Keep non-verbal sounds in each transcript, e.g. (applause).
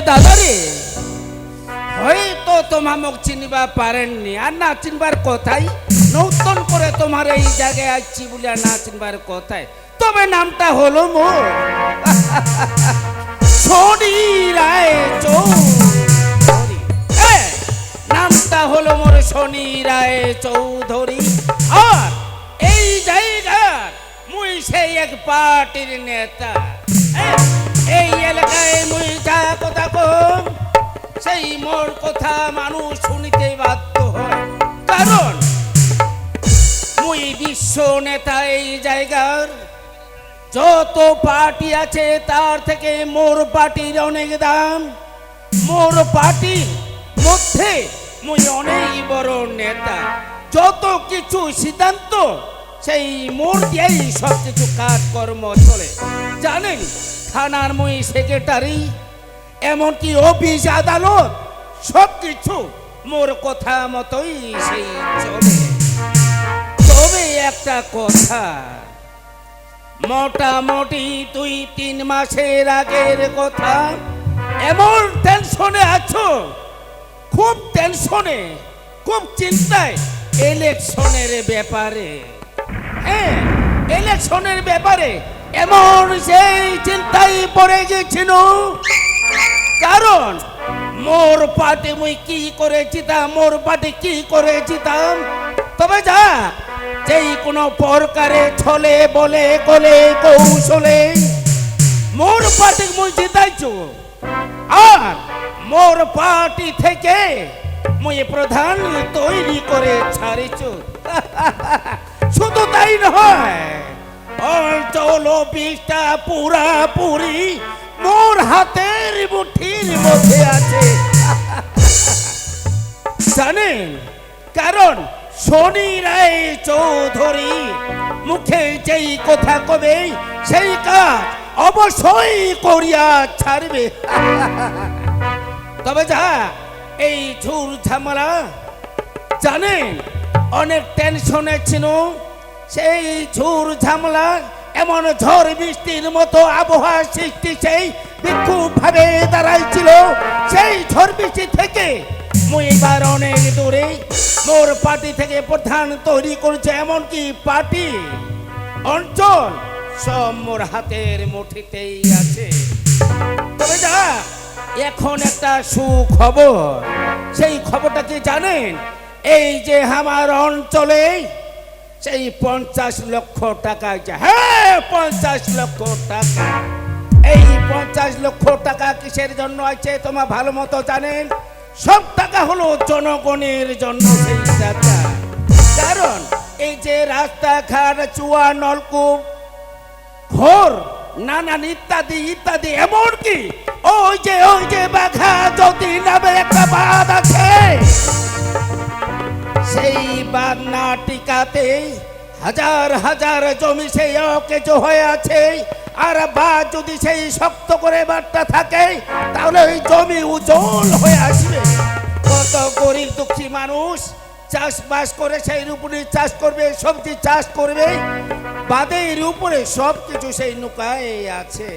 দাদারে। হয়তো তোমার মুখ চিনবা পারেননি। আর না চিনবার কথাই নূতন করে তোমার এই জায়গায় আসছি বলে না চিনবার কথাই। তবে নামটা হলো মোর ছড়ি রায় চৌধুরী। নামটা হলো মোর শনি রায় চৌধুরী। আর এই জায়গার মুই সেই এক পার্টির নেতা। এ, সেই মোর কথা মানুষ শুনিতে বাধ্য হয়। কারণ মুই বিশ্ব নেতা এই জায়গার। যত পার্টি আছে, তার থেকে মোর পার্টির অনেক দাম। মোর পার্টির মধ্যে মুই অনেক বড় নেতা। যত কিছু সিদ্ধান্ত, সেই মোর দিয়েই সব কিছু কাজকর্ম চলে। জানেন, থানার মুই সেক্রেটারি এমনকি অফিস আদালত সব কিছু মোর কথা মতোই সেই চলে। তবে একটা কথা, মোটামুটি দুই তিন মাসের আগের কথা, এমন টেনশনে আছো? খুব টেনশনে খুব চিন্তায় ইলেকশনের ব্যাপারে। হ্যাঁ ইলেকশনের ব্যাপারে এমন সেই চিন্তায় পড়ে গেছিল মোর পার্টি মুই কি করেছিতাম মোর পার্টি কি করেছিতাম তবে যা, যেই কোনো প্রকারে ছলে বলে, কলে কৌশলে মোর পার্টি মুই জিতাইছো। আর মোর পার্টি থেকে মুই প্রধান তৈরি করে ছাড়িছো। (laughs) শুধু তাই নয় অঞ্চল অফিসটা পুরাপুরি মোর হাতের মুঠির মধ্যে আছে। জানেন? কারণ শনি রায় চৌধুরী মুখে যেই কথা কবে, সেই কাজ অবশ্যই করিয়া ছাড়বে। তবে যা, এই ঝুর ঝামেলা, জানেন? অনেক টেনশনে ছিল। সেই ঝুর ঝামেলা এমন ঝড় বৃষ্টির মতো আবহাওয়া সৃষ্টি সেই বিক্ষোভ ভাবে দাঁড়াইছিল। সেই ঝড় বৃষ্টি থেকে মুই এবার অনেক দূরে মোর পার্টি থেকে প্রধান তৈরি করেছে এমনকি পার্টি অঞ্চল সব মোর হাতের মুঠিতেই আছে। তবে যা এখন একটা সুখবর। সেই খবরটা কি জানেন? এই যে আমার অঞ্চলে সেই পঞ্চাশ লক্ষ টাকা হ্যাঁ পঞ্চাশ লক্ষ টাকা। এই পঞ্চাশ লক্ষ টাকা কিসের জন্য আছে তোমার ভালো মতো জানেন? সব টাকা হলো জনগণের জন্য সেই টাকা। কারণ এই যে রাস্তাঘাট, চুয়া, নলকূপ, ঘোর নানান ইত্যাদি ইত্যাদি, এমনকি ওই যে ওই যে বাঘা যদি নামে একটা বাঁধ আছে। সেই বাঁধ না টিকাতে হাজার হাজার জমি সেই অকেজো হয়ে আছে আর বা যদি সেই শক্ত করে বাঁধটা থাকে, তাহলে ওই জমি উজ্জ্বল হয়ে আসবে। কত গরিব দুঃখী মানুষ চাষবাস করে, সেই উপরে চাষ করবে, সবজি চাষ করবে। বাদের উপরে সব কিছু সেই নৌকায় আছে।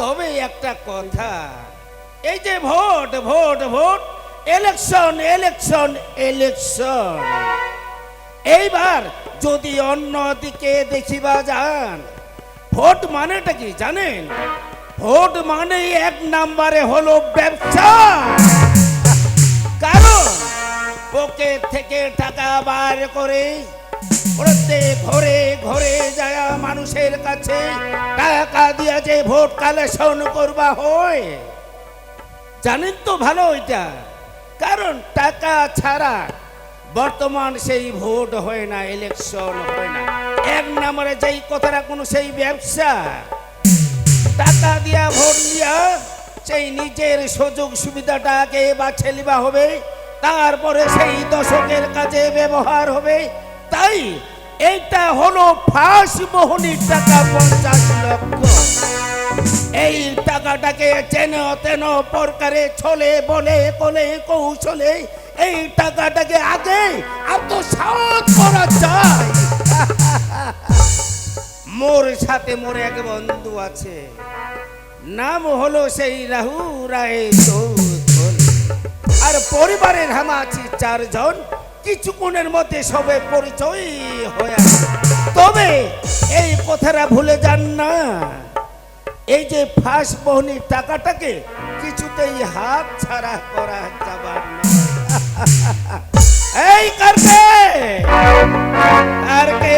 তবে একটা কথা, এই যে vote vote vote election election election এইবার যদি অন্য দিকে দেখিবা যান, ভোট মানেটা কি জানেন? ভোট মানে এক নাম্বারে হলো ব্যবসা। কারণ পকেট থেকে টাকা বার করে প্রত্যেক ঘরে ঘরে যায় মানুষের কাছে টাকা দিয়া যে ভোট কালেকশন করবা হয়। জানেন তো ভালো এটা। কারণ টাকা ছাড়া বর্তমান সেই ভোট হয় না ইলেকশন হয় না। এক নম্বরে যেই কথাটা কোনো সেই ব্যবসা, টাকা দিয়া ভোট দিয়া সেই নিজের সুযোগ সুবিধাটাকে বাছে লিবা হবে, তারপরে সেই দশকের কাজে ব্যবহার হবে। তাই এইটা হলো ফাঁস মোহনির টাকা পঞ্চাশ লক্ষ। এই টাকাটাকে চেন তেন প্রকারে ছলে বলে কোলে কৌশলে, এই টাকাটাকে আগে আত্মসাৎ করা যায়। মোর সাথে মোর এক বন্ধু আছে, নাম হলো সেই রাহু রায় আর পরিবারের হামা আছি চারজন, কিছুক্ষণের মধ্যে সবে পরিচয় হয়ে। তবে এই কথাটা ভুলে যান না। এই যে ফাঁস বহনির টাকাটাকে কিছুতেই হাত ছাড়া করা যাবার (laughs) এই আর কার্কেল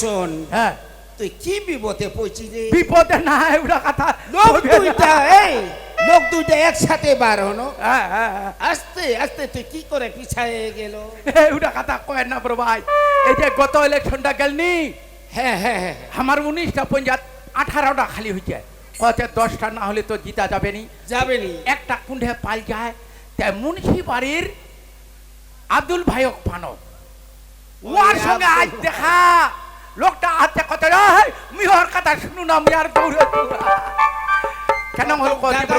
শোন হ্যাঁ। তুই কি বিপদে পড়ছিস রে বিপদে না এগুলা কথা লোক দুইটা এই লোক দুইটা একসাথে বার হলো। হ্যাঁ হ্যাঁ হ্যাঁ। আস্তে আস্তে তুই কি করে পিছায়ে গেল? এগুলা কথা কয় না বড় ভাই। এই যে গত ইলেকশনটা গেলনি? হ্যাঁ হ্যাঁ হ্যাঁ। আমার উনিশটা পঞ্চায়েত আঠারোটা খালি হয়েছে কত দশটা না হলে তো জিতা যাবে নি যাবেনি। একটা কুণ্ঠে পাল যায় তাই মুন্সি বাড়ির আব্দুল ভাইক পানো ওর সঙ্গে আজ দেখা। লোকটা হাতে কত মিহর কথা শুনু না আমি আর দৌড়ে কেন হলো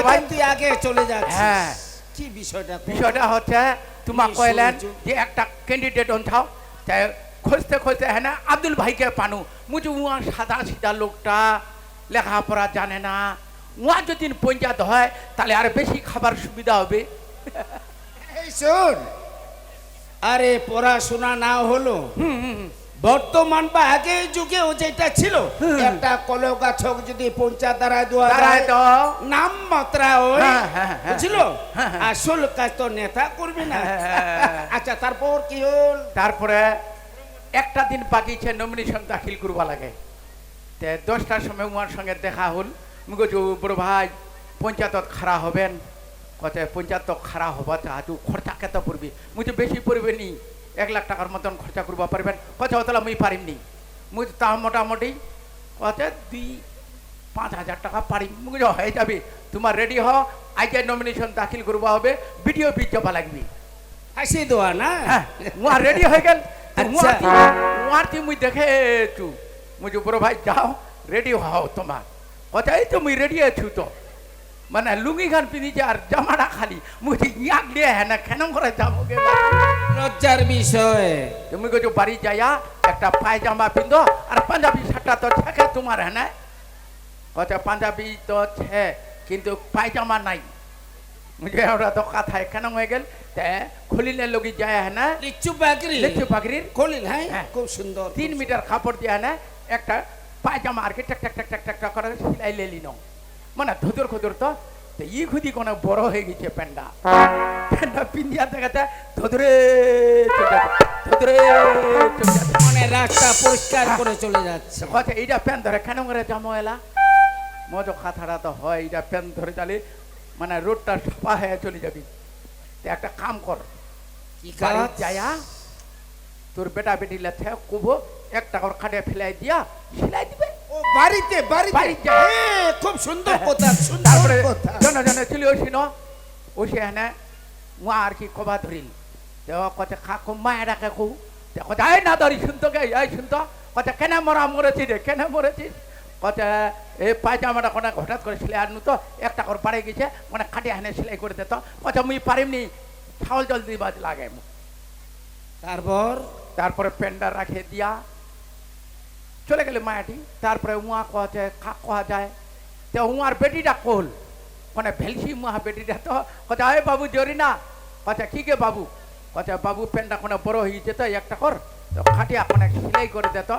ভাই? তুই আগে চলে যাচ্ছিস। হ্যাঁ। কি বিষয়টা? বিষয়টা হচ্ছে তোমার কি কইলেন যে একটা ক্যান্ডিডেট অন্থাও তাই খুঁজতে খুঁজতে হ্যাঁ না আব্দুল ভাইকে পানু। মুঝে উয়া সাদা সিধা লোকটা লেখাপড়া জানে না। উয়া যদি পঞ্চায়েত হয় তাহলে আর বেশি খাবার সুবিধা হবে। এই শোন আরে পড়াশোনা না হলো বর্তমান বা আগে যুগেও যেটা ছিল একটা কলগাছক যদি পঞ্চায়েত দ্বারা দাঁড়ায় তো। নাম মাত্রা ওই হ্যাঁ, হ্যাঁ, হ্যাঁ। হ্যাঁ। আসল কাজ তো নেতা করবে না। আচ্ছা তারপর কি হল? তারপরে একটা দিন বাকিছে নমিনেশন দাখিল করবা লাগে। তে দশটার সময় উমার সঙ্গে দেখা হল। যে বড় ভাই পঞ্চায়েতত খাড়া হবেন? কত পঞ্চায়েত খাড়া হবা চাহাতু খরচা কেত পড়বি? মুই বেশি পড়বে নি। এক লাখ টাকার মতন খরচা করবা পারবেন? কত তাহলে মুই পারিম নি মুই তা মোটামুটি কত দুই পাঁচ হাজার টাকা পারি মুই হয়ে যাবে। তোমার রেডি হ আজকে নমিনেশন দাখিল করবা হবে ভিডিও পিচ যাবা লাগবে। হাসি দেওয়া না? হ্যাঁ রেডি হয়ে গেল। আচ্ছা। ওয়ারটি মুই দেখে তু মুই বড় ভাই যাও রেডি হও তোমার। কথাই তো মুই রেডি আছু তো। মানে লুঙ্গি গান পিঁধিছে আর জামাটা খালি যে ইয়াক দিয়ে হ্যাঁ কেন করে যাব লজ্জার বিষয়। তুমি কিছু বাড়ি যাইয়া একটা পায়জামা পিন্ধো আর পাঞ্জাবি শার্টটা তো থাকে তোমার হ্যাঁ না পাঞ্জাবি তো ছে কিন্তু পায়জামা নাই। মুঝে ওরা তো কথায় কেন হয়ে গেল। খুলিলে লগি যায় হ্যাঁ না লিচু বাকরি লেচু পাখির খলিল হ্যাঁ? হ্যাঁ। খুব সুন্দর। তিন মিটার কাপড় দিয়ে না একটা পায়জামা আর কি টাক টাক টাক টাক টাক করে সিলাই লেলি নাও মানে ধুদুর খুদুর তো তো ই খুদি কোনো বড় হয়ে গেছে প্যান্ডা। প্যান্ডা পিন্দিয়া দেখাতে যাচ্ছে, ধুদুরে মানে রাস্তা পরিষ্কার করে চলে যাচ্ছে। কথা এইটা প্যান ধরে কেন করে জামো এলা? মজো কথাটা তো হয় এইটা প্যান ধরে চালে মানে রোডটা সাফা হয়ে চলে যাবি। তো একটা কাম কর কি কাজ? যায়া তোর বেটা বেটি লেছে কুবো এক টাকার খাটে ফেলাই দিয়া ফেলাই দিবে। বাড়িতে বাড়িতে। হ্যাঁ, খুব সুন্দর কথা সুন্দর তারপরে কথা। জন জনে চলে ওসি ন? ওসি হেনে উয়া আর কি কবা ধরিল। তো কতে কাকু মায়ে ডাকে কু তে কতে এই না ধরি শুনতো গে এই শুনতো কতে কেন মরা মরেছি রে কেন মরেছিস কতে এই পায়জামাটা কোনা হঠাৎ করে সিলাই আনু তো একটা করে পাড়ে গেছে মানে খাটে হেনে সেলাই করে দিত কতে মুই পারিমনি ছাউল জল দিবা লাগে তারপর? তারপরে পেন্ডার রাখে দিয়া চলে গেলে মায়াটি, তারপরে উয়া কছে কাক কোয়া যায়, তো উয়ার বেটিটা কোল। মানে ভেলসি মুহা বেটিটা তো কথা এ বাবু, জরি না। কথা কি গে বাবু। কথা বাবু পেন্ডা কোনে বড় হয়েছে তো একটা কর। তো খাটিয়া কোনে সিলাই করে দে তো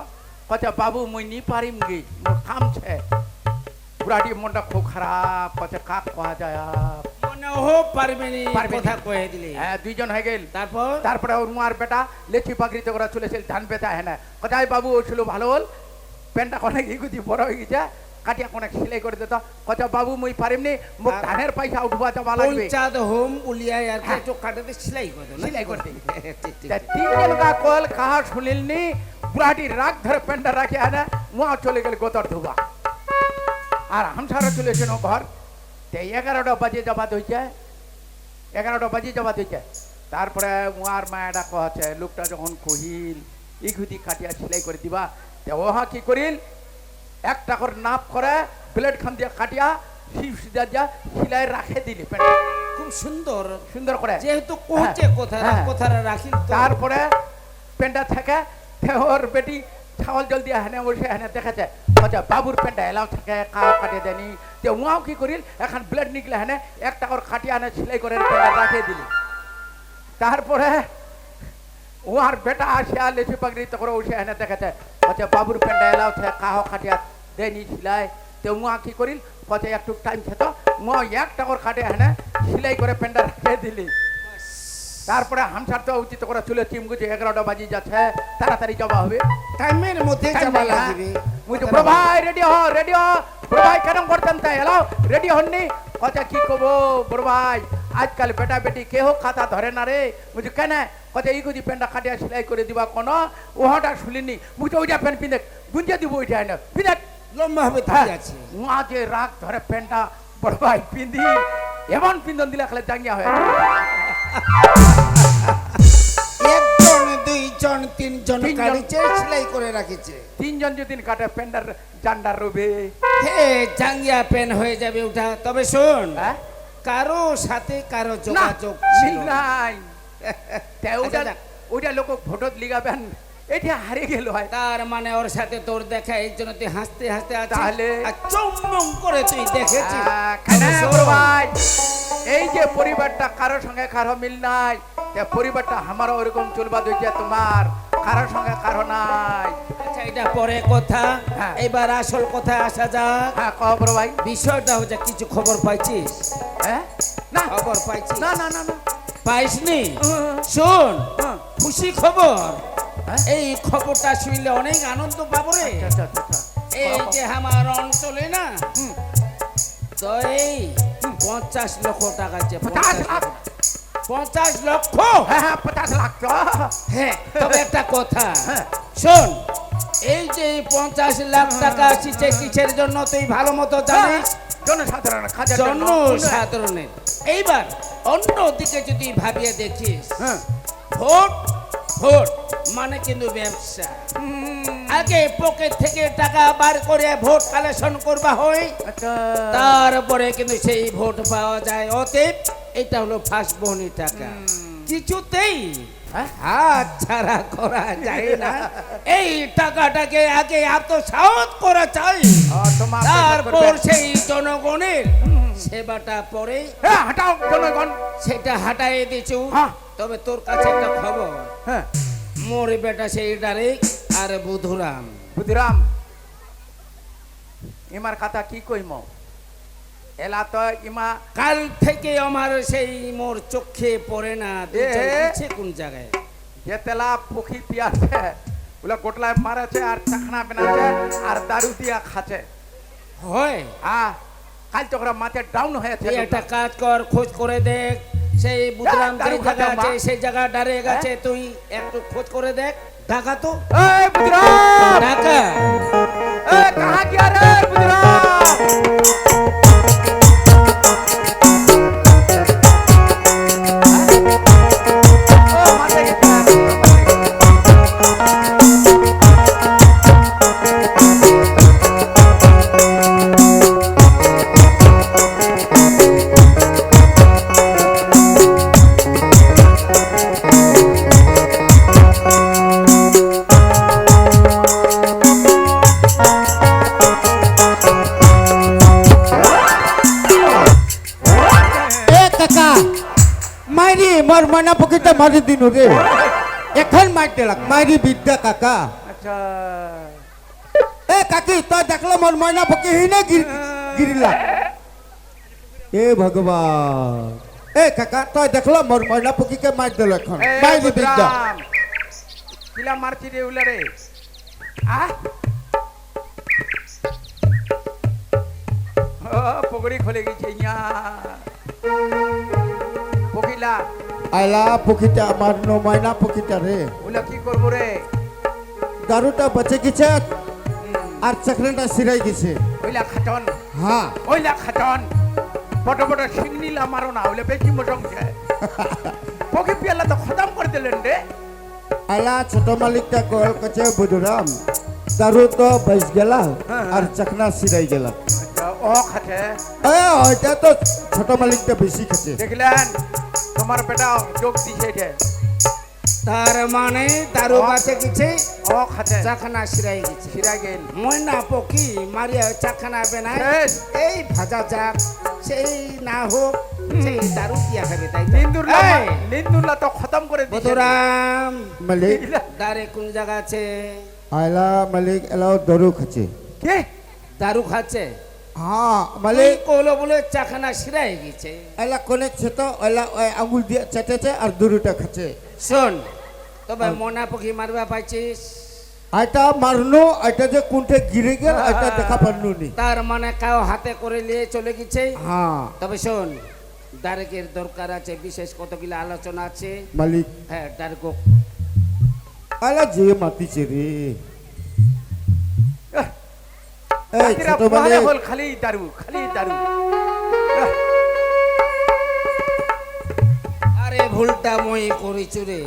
কথা বাবু, মুই নি পারিম গে, মোর কাম ছে। মনটা খুব খারাপ কথা কাক কোয়া যায় আর। মনে হো পারবে নি পারবে নি। কথা কয়ে দিলে হ্যাঁ দুইজন হয়ে গেল তারপর তারপরে ওর মার বেটা লেচি পাকড়িতে ওরা চলেছিল ধান পেতা হ্যাঁ কোথায় বাবু ও ছিল ভালো হল প্যান্টটা অনেক ইগুতি বড় হয়ে গেছে কাটিয়া অনেক সেলাই করে দিত কথা বাবু মুই পারিমনি মুখ ধানের পয়সা উঠবা যাবা লাগবে পঞ্চায়েত হোম উলিয়ায় আর কি। কাটাতে সেলাই করে সেলাই করে দিই। ঠিক, ঠিক, তা ঠিক। তিনজন কা কল কাহা শুনিলনি বুড়াটি রাগ ধরে প্যান্টটা রাখি হ্যাঁ চলে গেল গোতর ধুবা আর হামসারও চলে এসেন ঘর তো এগারোটা বাজে জবাত হয়েছে এগারোটা বাজে জবাত হয়েছে তারপরে উয়ার মায়েরা কহছে লোকটা যখন কহিল ইগুদি কাটিয়া সেলাই করে দিবা তো ওহা কি করিল? একটা করে নাপ করে ব্লেড খান দিয়ে কাটিয়া সিলাই রাখে দিলি খুব সুন্দর। সুন্দর করে। যেহেতু কোচে হ্যাঁ, কোথা হ্যাঁ। কোথারা রাখিল তারপরে প্যান্টটা থাকে ওর বেটি ছাগল জল দিয়ে হেনে বসে হেনে দেখেছে আচ্ছা বাবুর প্যান্টটা এলাও থাকে কাও কাটিয়ে দেনি তো উয়াও কি করিল এখন ব্লেড নিকলে হেনে একটা করে কাটিয়ে আনে সেলাই করে রাখিয়ে দিলি তারপরে উহার বেটা আসিয়া লেচি পাগড়ি তো করে উঠে হেনে দেখেছে আচ্ছা বাবুর প্যান্টটা এলাও থাকে কাহ কাটিয়া দেনি সিলাই তো উয়া কি করিল কত একটু টাইম খেত উয়া এক করে কাটিয়ে হেনে সেলাই করে প্যান্টটা রাখিয়ে দিলি তারপরে হামসার তো উচিত করে চলে চিমগুছে এগারোটা বাজি যাচ্ছে তাড়াতাড়ি যাওয়া হবে। টাইমের মধ্যে লাগবে মুঝে প্রভাই রেডি হ রেডি হ। প্রভাই কেন করতেন তাই এলো রেডি হননি? কথা কি কব প্রভাই আজকাল বেটা বেটি কেহ খাতা ধরে না রে? মুঝে কেন? কথা এই কুদি প্যান্টটা কাটিয়া সেলাই করে দিবা কোন? ওহাটা শুলিনি। মুঝে ওইটা প্যান্ট পিঁধে গুঞ্জে দিব ওইটা না পিঁধে লম্বা হবে হ্যাঁ, ঠিক আছে। যে রাগ ধরে প্যান্টটা প্রভাই পিঁধি এমন পিন্ধন দিলে খালে জাঙ্গিয়া হয়ে (laughs) দুইজন তিনজন। কাটিছে সেলাই করে রাখিছে। তিনজন যদি কাটে প্যান্ডার জান্ডার রবে। হে জাঙ্গিয়া পেন হয়ে যাবে ওটা তবে শোন হ্যাঁ? কারও সাথে কারও যোগাযোগ ছিল নাই। (laughs) ওটা আচ্ছা, ওটা লোক ভোটত লিগাবেন। এটা হারিয়ে গেল হয়। তার মানে ওর সাথে তোর দেখা এই জন্য তুই হাসতে হাসতে তাহলে- চুম্বন করে তুই দেখেছিস। এই যে পরিবারটা কারোর সঙ্গে কারও মিল নাই। পরিবারটা আমারও ওরকম চলবা দিয়েছে তোমার কারোর সঙ্গে কারও নাই। আচ্ছা এটা পরে কথা। হ্যাঁ। এবার আসল কথা আসা যাক। হ্যাঁ বড় ভাই। বিষয়টা হচ্ছে কিছু খবর পাইছিস? হ্যাঁ না। খবর পাইছিস? না না না না। পাইসনি? শোন খুশি খবর। হ্যাঁ? এই খবরটা শুনলে অনেক আনন্দ পাবো রে। আচ্ছা, আচ্ছা, আচ্ছা। এই যে আমার অঞ্চলে না তো এই পঞ্চাশ লক্ষ টাকা আছে পঞ্চাশ পঞ্চাশ লক্ষ। হ্যাঁ হ্যাঁ পঞ্চাশ তো হ্যাঁ তবে একটা কথা। হ্যাঁ। শোন এই যে পঞ্চাশ লাখ টাকা আসছে কিসের জন্য তুই ভালো মতো জানিস? জনসাধারণ জনসাধারণের। এইবার অন্য দিকে যদি ভাবিয়ে দেখিস হ্যাঁ। ভোট ভোট মানে কিন্তু ব্যবসা। আগে পকেট থেকে টাকা বার করে ভোট কালেকশন করবা হয় আচ্ছা। তারপরে কিন্তু সেই ভোট পাওয়া যায়। অতএব এটা হলো ফার্স্ট বহনি টাকা কিছুতেই হ্যাঁ? হাত ছাড়া করা যায় না। এই টাকাটাকে আগে আত্মসাৎ করা চাই। তারপর সেই জনগণের সেবাটা পরে হ্যাঁ হাঁটাও জনগণ। সেটা হাঁটাই দিছু। হ্যাঁ। তবে তোর কাছে একটা খবর। হ্যাঁ। মোর বেটা সেই ডারে আর বুধুরাম। বুধিরাম ইমার কথা কি কইম? এলা তো ইমা কাল থেকে আমার সেই মোর চোখে পড়ে না। দেখছে কোন জায়গায়? যেতেলা পুখি পিয়াছে ওলা গোটলায় মারাছে আর চাখনা বেনাছে আর দারু দিয়া খাচ্ছে। হয়? হ্যাঁ কাল তো ওরা মাথায় ডাউন হয়েছে একটা কাজ কর খোঁজ করে দেখ। সেই বুদরাম যে জায়গা আছে সেই জায়গা ডারে হ্যাঁ? গেছে তুই একটু খোঁজ করে দেখ। ঢাকা তো? এই ঢাকা? গিয়া রে বুদরাম মাইরি মোর মনে পকিতে মারি দিন রে। এখন মারতেলাক মাইরি বিদ্যা কাকা। আচ্ছা। এ কাকি তো দেখল মোর ময়না পকি হিনে গিরিলা। এ ভগবান। এ কাকা তো দেখল মোর ময়না পকিকে মার দিল এখন। মাইরি বিদ্যা। কিলা মারছি রে উলারে আ? ও পগড়ি খুলে গিয়েছে ইয়া। আইলা। আইলা আমার নো মাইনা পখিটা রে। ওলা কি করব রে? দারুটা বেঁচে গেছে আর চাকরাটা সিরাই গেছে। ওইলা খাটন। হ্যাঁ। ওইলা খাটন। বড় বড় সিগনিলা মারো না হলে বেশি মোটং (laughs) পকি পিয়ালা তো খতম করে দিলেন রে। আলা ছোট মালিকটা কল কাছে বুধুরাম দারু তো বাইশ গেল হ্যাঁ। আর চাকনা সিরাই গেলা। আচ্ছা, ও খাটে। ওইটা তো ছোট মালিকটা বেশি খাটে। দেখলেন? তোমার বেটা যোগ দিছে যে তার মানে দারু বাঁচে গেছে ও খাতে। চাখানা সিরাই গেছে। ফিরা গেল। ময়না পকি মারিয়া চাখানা বেনায় শেষ। এই ভাজা চাক সেই না হোক সেই দারু খাবে তাই তো? নিন্দুরলা এই, নিন্দুরলা তো খতম করে দিছে মালিক। দারে কোন জায়গা আছে? আয়লা মালিক এলাও দারু খাচ্ছে। কে? দারু খাচ্ছে? হ্যাঁ মালিক কলো বলে চাখানা সিরাই গেছে এলা কোনেক ছেতো এলা আঙুল দিয়ে চেটেছে আর দুরুটা খাচ্ছে শোন তবে মনা পক্ষী মারবা পাইছিস আইটা মারনু আইটা যে কোনটে গিরে গেল আইটা দেখা পারনু নি তার মানে কাউ হাতে করে নিয়ে চলে গেছে হ্যাঁ তবে শোন ডারেকের দরকার আছে বিশেষ কতগুলো আলোচনা আছে মালিক হ্যাঁ ডারেক আলা যে মাতিছে রে এই ছোট বহালে মালিক হল খালি দারু খালি দারু। আরে ভুলটা মই করেছি রে।